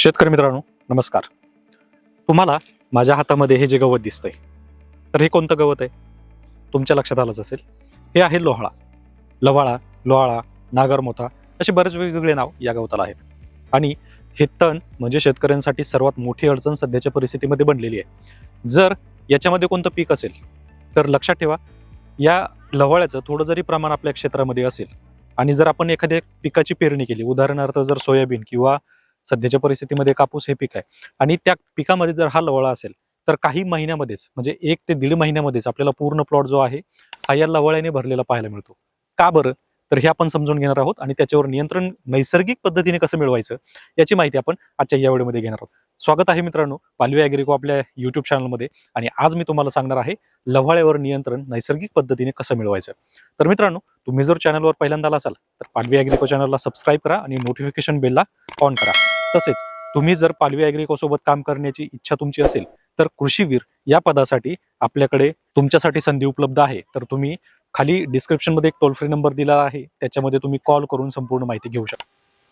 शेतकरी मित्रांनो नमस्कार. तुम्हाला माझ्या हातामध्ये हे जे गवत दिसतंय तर हे कोणतं गवत आहे? तुमच्या लक्षात आलंच असेल. हे आहे लोहाळा. लवाळा लोहाळा नागरमोथा असे बरेच वेगवेगळे नाव या गवताला आहेत. आणि हे तण म्हणजे शेतकऱ्यांसाठी सर्वात मोठी अडचण सध्याच्या परिस्थितीमध्ये बनलेली आहे. जर याच्यामध्ये कोणतं पीक असेल तर लक्षात ठेवा या लवाळ्याचं थोडं जरी प्रमाण आपल्या क्षेत्रामध्ये असेल आणि जर आपण एखाद्या पिकाची पेरणी केली उदाहरणार्थ जर सोयाबीन किंवा सध्याच्या परिस्थितीमध्ये कापूस हे पीक आहे. आणि त्या पिकामध्ये जर हा लवळा असेल तर काही महिन्यामध्येच म्हणजे एक ते दीड महिन्यामध्येच आपल्याला पूर्ण प्लॉट जो आहे हा या लवळ्याने भरलेला पाहायला मिळतो. का बरं? तर हे आपण समजून घेणार आहोत आणि त्याच्यावर नियंत्रण नैसर्गिक पद्धतीने कसं मिळवायचं याची माहिती आपण आजच्या या व्हिडिओमध्ये घेणार आहोत. स्वागत आहे मित्रांनो पालवी अॅग्रिको आपल्या युट्यूब चॅनलमध्ये आणि आज मी तुम्हाला सांगणार आहे लव्हाळ्यावर नियंत्रण नैसर्गिक पद्धतीने कसं मिळवायचं. तर मित्रांनो तुम्ही जर चॅनलवर पहिल्यांदा आला असाल तर पालवी अॅग्रिको चॅनलला सबस्क्राईब करा आणि नोटिफिकेशन बेलला ऑन करा. तसेच तुम्ही जर पालवी अॅग्रिकोसोबत काम करण्याची इच्छा तुमची असेल तर कृषीवीर या पदासाठी आपल्याकडे तुमच्यासाठी संधी उपलब्ध आहे. तर तुम्ही खाली डिस्क्रिप्शनमध्ये एक टोल फ्री नंबर दिला आहे. त्याच्यामध्ये तुम्ही कॉल करून संपूर्ण माहिती घेऊ शकता.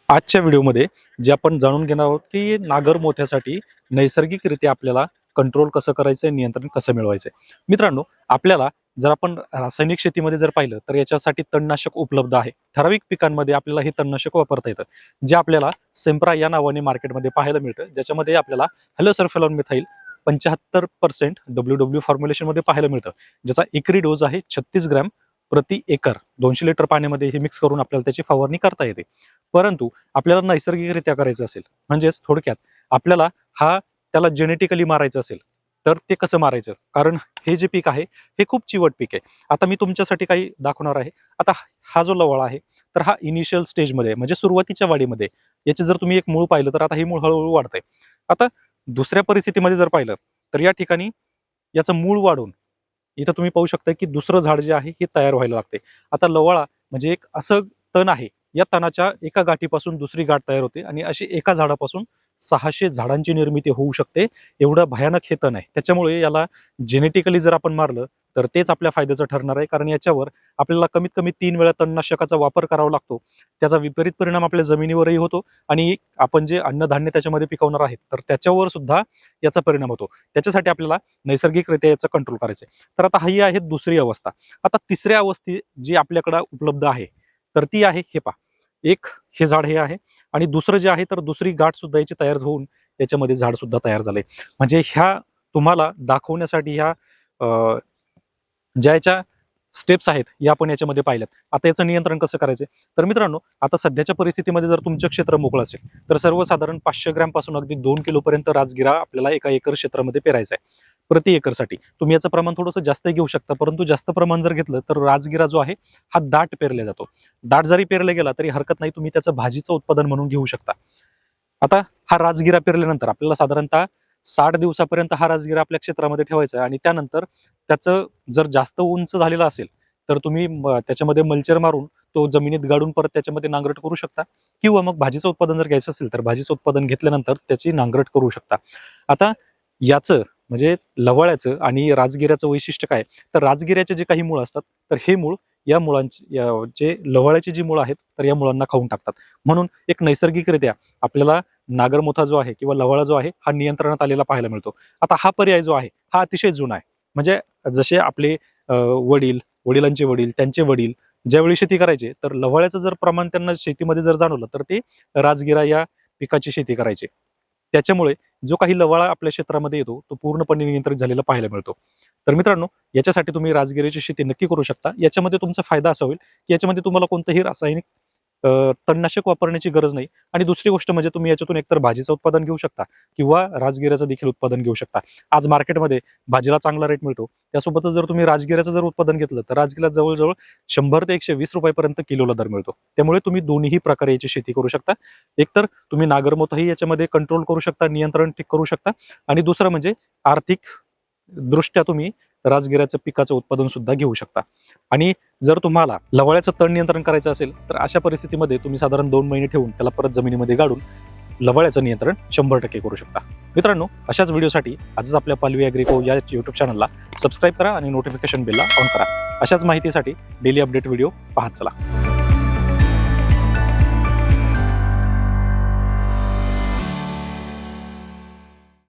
आजच्या व्हिडिओमध्ये जे आपण जाणून घेणार आहोत की नागर मोथ्यासाठी नैसर्गिकरित्या आपल्याला कंट्रोल कसं करायचं नियंत्रण कसं मिळवायचं मित्रांनो आपल्याला जर आपण रासायनिक शेतीमध्ये जर पाहिलं तर याच्यासाठी तणनाशक उपलब्ध आहे. ठराविक पिकांमध्ये आपल्याला हे तणनाशक वापरता येतं जे आपल्याला सेम्प्रा या नावाने मार्केटमध्ये पाहायला मिळतं ज्याच्यामध्ये आपल्याला हॅलोसर्फेलॉन मिथाईल पंच्याहत्तर पर्सेंट डब्ल्यू डब्ल्यू फॉर्म्युलेशनमध्ये पाहायला मिळतं ज्याचा एकरी डोस आहे छत्तीस ग्रॅम प्रति एकर. दोनशे लिटर पाण्यामध्ये हे मिक्स करून आपल्याला त्याची फवारणी करता येते. परंतु आपल्याला नैसर्गिकरित्या करायचं असेल म्हणजेच थोडक्यात आपल्याला हा त्याला जेनेटिकली मारायचं असेल तर ते कसं मारायचं? कारण हे जे पीक आहे हे खूप चिवट पीक आहे. आता मी तुमच्यासाठी काही दाखवणार आहे. आता हा जो लवळा आहे तर हा इनिशियल स्टेजमध्ये म्हणजे सुरुवातीच्या वाढीमध्ये याचे जर तुम्ही एक मूळ पाहिलं तर आता हे मूळ हळूहळू वाढतंय. आता दुसऱ्या परिस्थितीमध्ये जर पाहिलं तर या ठिकाणी याचं मूळ वाढून इथं तुम्ही पाहू शकता की दुसरं झाड जे आहे हे तयार व्हायला लागते आता लवळा म्हणजे एक असं तण आहे या तणाच्या एका गाठीपासून दुसरी गाठ तयार होते आणि अशी एका झाडापासून सहाशे झाडांची निर्मिती होऊ शकते. एवढं भयानक हे तण आहे. त्याच्यामुळे याला जेनेटिकली जर आपण मारलं तर तेच आपल्या फायद्याचं ठरणार आहे. कारण याच्यावर आपल्याला कमीत कमी तीन वेळा तणनाशकाचा वापर करावा लागतो. त्याचा विपरीत परिणाम आपल्या जमिनीवरही होतो आणि आपण जे अन्नधान्य त्याच्यामध्ये पिकवणार आहेत तर त्याच्यावर सुद्धा याचा परिणाम होतो. त्याच्यासाठी आपल्याला नैसर्गिकरित्या याचा कंट्रोल करायचं आहे तर आता ही आहे दुसरी अवस्था. आता तिसऱ्या अवस्थे जी आपल्याकडे उपलब्ध आहे तर ती आहे हे पा एक हे झाड हे आहे. आणि दुसरं जे आहे तर दुसरी गाठ सुद्धा याची तयार होऊन याच्यामध्ये झाड सुद्धा तयार झाले. म्हणजे ह्या तुम्हाला दाखवण्यासाठी ह्या अं, ज्या याच्या स्टेप्स आहेत या आपण याच्यामध्ये पाहिल्यात. आता याचं नियंत्रण कसं करायचं? तर मित्रांनो आता सध्याच्या परिस्थितीमध्ये जर तुमचं क्षेत्र मोकळं असेल तर सर्वसाधारण पाचशे ग्रॅमपासून अगदी दोन किलोपर्यंत राजगिरा आपल्याला एका एकर क्षेत्रामध्ये पेरायचा आहे. प्रति एकरसाठी. तुम्ही याचं प्रमाण थोडंसं जास्त घेऊ शकता परंतु जास्त प्रमाण जर घेतलं तर राजगिरा जो आहे हा दाट पेरला जातो. दाट जरी पेरला गेला तरी हरकत नाही तुम्ही त्याचं भाजीचं उत्पादन म्हणून घेऊ शकता. आता हा राजगिरा पेरल्यानंतर आपल्याला साधारणतः साठ दिवसापर्यंत हा राजगिरा आपल्या क्षेत्रामध्ये ठेवायचा आहे. आणि त्यानंतर त्याचं जर जास्त उंच झालेलं असेल तर तुम्ही त्याच्यामध्ये मल्चर मारून तो जमिनीत गाडून परत त्याच्यामध्ये नांगरट करू शकता. किंवा मग भाजीचं उत्पादन जर घ्यायचं असेल तर भाजीचं उत्पादन घेतल्यानंतर त्याची नांगरट करू शकता. आता याचं म्हणजे लवळ्याचं आणि राजगिऱ्याचं वैशिष्ट्य काय? तर राजगिऱ्याचे जे काही मूळ असतात तर हे मूळ या मुळांचे जे लवळ्याची जी मुळं आहेत तर या मुळांना खाऊन टाकतात. म्हणून एक नैसर्गिकरित्या आपल्याला नागरमोथा जो आहे किंवा लवळा जो आहे हा नियंत्रणात आलेला पाहायला मिळतो. आता हा पर्याय जो आहे हा अतिशय जुना आहे. म्हणजे जसे आपले वडील वडिलांचे वडील त्यांचे वडील ज्यावेळी शेती करायचे तर लवळ्याचं जर प्रमाण त्यांना शेतीमध्ये जर जाणवलं तर ते राजगिरा या पिकाची शेती करायचे. त्याच्यामुळे जो काही लवाळा आपल्या क्षेत्रामध्ये येतो तो पूर्णपणे नियंत्रित झालेला पाहायला मिळतो. तर मित्रांनो याच्यासाठी तुम्ही राजगिरीची शेती नक्की करू शकता. याच्यामध्ये तुमचा फायदा असा होईल की याच्यामध्ये तुम्हाला कोणतंही रासायनिक तणनाशक वापरण्याची गरज नाही. आणि दुसरी गोष्ट म्हणजे तुम्ही याच्यातून एकतर भाजीचं उत्पादन घेऊ शकता किंवा राजगिऱ्याचं देखील उत्पादन घेऊ शकता. आज मार्केटमध्ये भाजीला चांगला रेट मिळतो. त्यासोबतच जर तुम्ही राजगिऱ्याचं जर उत्पादन घेतलं तर राजगिरा जवळजवळ शंभर ते एकशे वीस रुपयापर्यंत किलोला दर मिळतो. त्यामुळे तुम्ही दोन्ही प्रकारे याची शेती करू शकता. एकतर तुम्ही नागरमोथही याच्यामध्ये कंट्रोल करू शकता नियंत्रण ठीक करू शकता. आणि दुसरं म्हणजे आर्थिक दृष्ट्या तुम्ही राजगिऱ्याचं पिकाचं उत्पादन सुद्धा घेऊ शकता. आणि जर तुम्हाला लवळ्याचं तण नियंत्रण करायचं असेल तर अशा परिस्थितीमध्ये तुम्ही साधारण दोन महिने ठेवून त्याला परत जमिनीमध्ये गाडून लवळ्याचं नियंत्रण शंभर टक्के करू शकता. मित्रांनो अशाच व्हिडिओसाठी आजच आपल्या पालवी अॅग्रिको या युट्यूब चॅनलला सबस्क्राईब करा आणि नोटिफिकेशन बेलला ऑन करा. अशाच माहितीसाठी डेली अपडेट व्हिडिओ पाहत चला.